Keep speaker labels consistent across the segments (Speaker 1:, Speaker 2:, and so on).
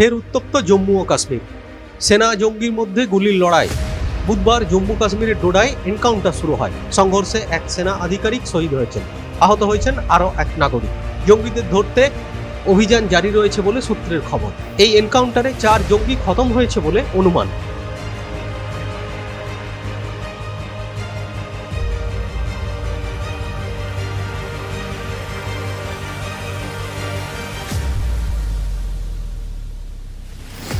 Speaker 1: ফের উত্তপ্ত জম্মু ও কাশ্মীর। সেনা জঙ্গির মধ্যে গুলির লড়াই। বুধবার জম্মু কাশ্মীরের ডোডায় এনকাউন্টার শুরু হয়। সংঘর্ষে এক সেনা আধিকারিক শহীদ হয়েছেন। আহত হয়েছেন আরও এক নাগরিক। জঙ্গিদের ধরতে অভিযান জারি রয়েছে বলে সূত্রের খবর। এই এনকাউন্টারে চার জঙ্গি খতম হয়েছে বলে অনুমান।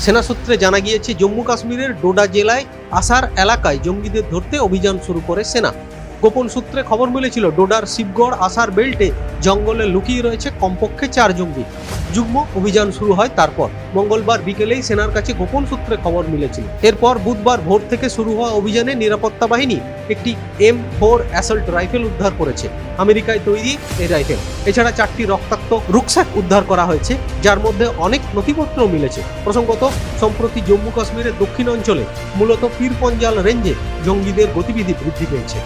Speaker 1: সেনা সূত্রে জানা গিয়েছে, জম্মু কাশ্মীরের ডোডা জেলায় আসার এলাকায় জঙ্গিদের ধরতে অভিযান শুরু করে সেনা। গোপন সূত্রে খবর মিলেছিল, ডোডার শিবগড় আসার বেল্টে জঙ্গলে লুকিয়ে রয়েছে কমপক্ষে চার জঙ্গি। যুগ্ম অভিযান শুরু হয় তারপর। মঙ্গলবার বিকেলেই সেনার কাছে গোপন সূত্রে খবর মিলেছিল। এরপর বুধবার ভোর থেকে শুরু হওয়া অভিযানে নিরাপত্তা বাহিনী একটি এম ফোর অ্যাসল্ট রাইফেল উদ্ধার করেছে। আমেরিকায় তৈরি এই রাইফেল। এছাড়া চারটি রক্তাক্ত রুকস্যাক উদ্ধার করা হয়েছে, যার মধ্যে অনেক নথিপত্র মিলেছে। প্রসঙ্গত, সম্প্রতি জম্মু কাশ্মীরের দক্ষিণ অঞ্চলে মূলত পীরপঞ্জাল রেঞ্জে জঙ্গিদের গতিবিধি বৃদ্ধি পেয়েছে।